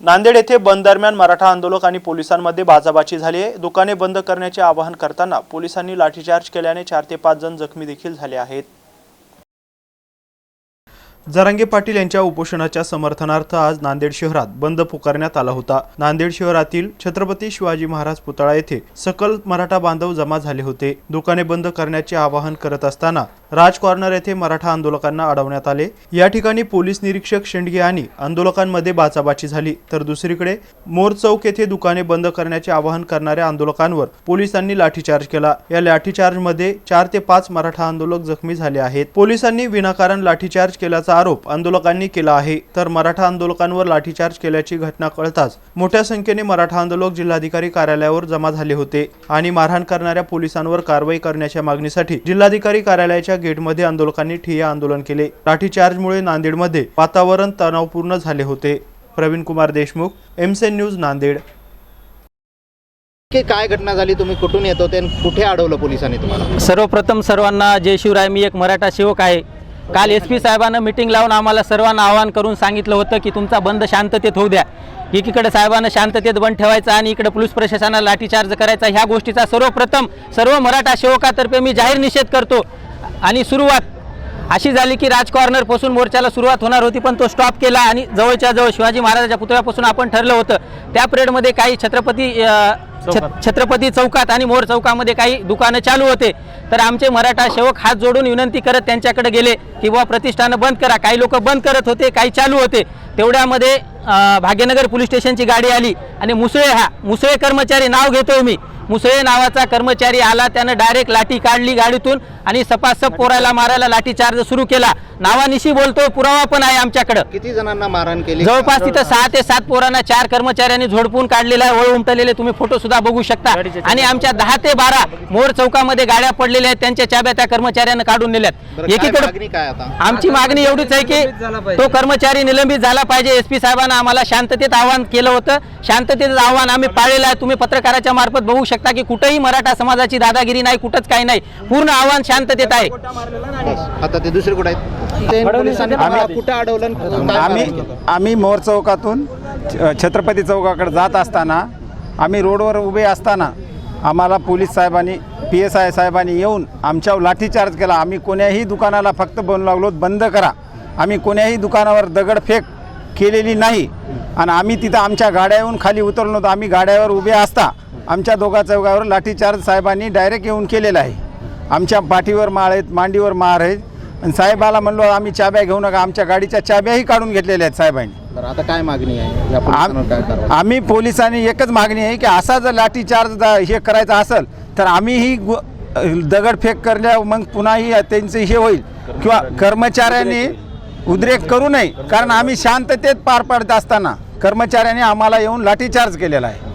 नांदेड येथे बंद दरम्यान मराठा आंदोलक आणि पोलिसांमध्ये बाचाबाची झाली आहे. दुकाने बंद करण्याचे आवाहन करताना पोलिसांनी लाठीचार्ज केल्याने चार ते पाच जण जखमी देखील झाले आहेत. जरांगे पाटील यांच्या उपोषणाच्या समर्थनार्थ आज नांदेड शहरात बंद पुकारण्यात आला होता. नांदेड शहरातील छत्रपती शिवाजी महाराज पुतळा येथे सकल मराठा बांधव जमा झाले होते. दुकाने बंद करण्याचे आवाहन करत असताना राज कॉर्नर येथे मराठा आंदोलकांना अडवण्यात आले. या ठिकाणी पोलीस निरीक्षक शेंडगे आणि आंदोलकांमध्ये बाचाबाची झाली. तर दुसरीकडे मोर चौक येथे दुकाने बंद करण्याचे आवाहन करणाऱ्या आंदोलकांवर पोलिसांनी लाठीचार्ज केला. या लाठीचार्जमध्ये चार ते पाच मराठा आंदोलक जखमी झाले आहेत. पोलिसांनी विनाकारण लाठीचार्ज केल्याचा आरोप आंदोलकांनी केला आहे. तर मराठा आंदोलकांवर लाठीचार्ज केल्याची घटना कळताच मोठ्या संख्येने मराठा आंदोलक जिल्हाधिकारी कार्यालयावर जमा झाले होते आणि मारहाण करणाऱ्या पोलिसांवर कारवाई करण्याच्या मागणीसाठी जिल्हाधिकारी कार्यालयाच्या गेटमध्ये आंदोलकांनी ठिय्या आंदोलन केले. लाठीचार्जमुळे नांदेडमध्ये वातावरण तणावपूर्ण झाले होते. Praveen Kumar Deshmukh MCN news Nanded. की काय घटना झाली? तुम्ही कुठून येत होते? आणि कुठे अडवलं पोलिसांनी तुम्हाला? सर्वप्रथम सर्वांना जय शिवराय. मी एक मराठा सेवक आहे. काल एस पी साहेबांना मिटिंग लावून आम्हाला सर्वांना आवाहन करून सांगितलं होतं की तुमचा बंद शांततेत होऊ द्या. एकीकडे साहेबांना शांततेत बंद ठेवायचा आणि इकडे पोलीस प्रशासनाला लाठीचार्ज करायचा. ह्या गोष्टीचा सर्वप्रथम सर्व मराठा सेवकातर्फे मी जाहीर निषेध करतो. आणि सुरुवात अशी झाली की राज कॉर्नरपासून मोर्चाला सुरुवात होणार होती पण तो स्टॉप केला आणि जवळच्या जवळ शिवाजी महाराजाच्या पुतळ्यापासून आपण ठरलं होतं. त्या पिरियडमध्ये काही छत्रपती छत्रपती चौकात आणि मोर चौकामध्ये काही दुकानं चालू होते. तर आमचे मराठा सेवक हात जोडून विनंती करत त्यांच्याकडे गेले की बुवा प्रतिष्ठानं बंद करा. काही लोक बंद करत होते काही चालू होते. तेवढ्यामध्ये भाग्यनगर पोलीस स्टेशनची गाडी आली आणि मुसळे हा मुसळे कर्मचारी नाव घेतोय मी. मुसळे नावाचा कर्मचारी आला त्यानं डायरेक्ट लाठी काढली गाडीतून आणि सपासप पोरायला मारायला लाठीचार्ज सुरू केला. नावानिशी बोलतोय पुरावा पण आहे आमच्याकडं. किती जणांना मारहाण केली? जवळपास तिथं सहा ते सात पोरांना चार कर्मचाऱ्यांनी झोडपून काढलेला आहे वळ उमटलेले तुम्ही फोटो सुद्धा बघू शकता. आणि आमच्या दहा ते बारा मोर चौकामध्ये गाड्या पडलेल्या आहेत त्यांच्या चाब्या त्या कर्मचाऱ्यांना काढून नेल्यात. एकीकडे मागणी काय आता? आमची मागणी एवढीच आहे की तो कर्मचारी निलंबित झाला पाहिजे. एस पी साहेबांना आम्हाला शांततेत आवाहन केलं होतं. शांततेचं आव्हान आम्ही पाळलेलं आहे. तुम्ही पत्रकाराच्या मार्फत बघू शकता की कुठेही मराठा समाजाची दादागिरी नाही कुठंच काही नाही. पूर्ण आव्हान शांततेत आहे. आता ते दुसरे कुठे आहेत? ते पोलिसांनी तुम्हाला कुठं अडवलं आणि काय आम्ही केली? आम्ही मोर चौकातून छ- छत्रपती चौकाकडे जात असताना आम्ही रोडवर उभे असताना आम्हाला पोलीस साहेबांनी पी एस आय साहेबांनी येऊन आमच्यावर लाठीचार्ज केला. आम्ही कोण्याही दुकानाला फक्त बोलू लागलो बंद करा. आम्ही कोण्याही दुकानावर दगडफेक केलेली नाही. आणि आम्ही तिथं आमच्या गाड्या येऊन खाली उतरलो नव्हतो आम्ही गाड्यावर उभे असता आमच्या दोघा चौकावर लाठीचार्ज साहेबांनी डायरेक्ट येऊन केलेला आहे. आमच्या पाठीवर माळ आहेत मांडीवर मार आहेत. आणि साहेबाला म्हणलो आम्ही चाब्या घेऊ नका आमच्या गाडीच्या चाब्याही काढून घेतलेल्या आहेत साहेबांनी. बरं आता काय मागणी आहे? या पोलिसांवर काय आम- कारवाई? आम्ही पोलिसांनी एकच मागणी आहे की असा जर लाठीचार्ज दा- हे करायचा असेल तर आम्हीही गु- दगडफेक करल्या मग पुन्हाही त्यांचे हे होईल. किंवा कर्मचाऱ्यांनी उद्रेक करू नये कारण आम्ही शांततेत पार पाडत असताना कर्मचाऱ्यांनी आम्हाला येऊन लाठीचार्ज केलेला आहे.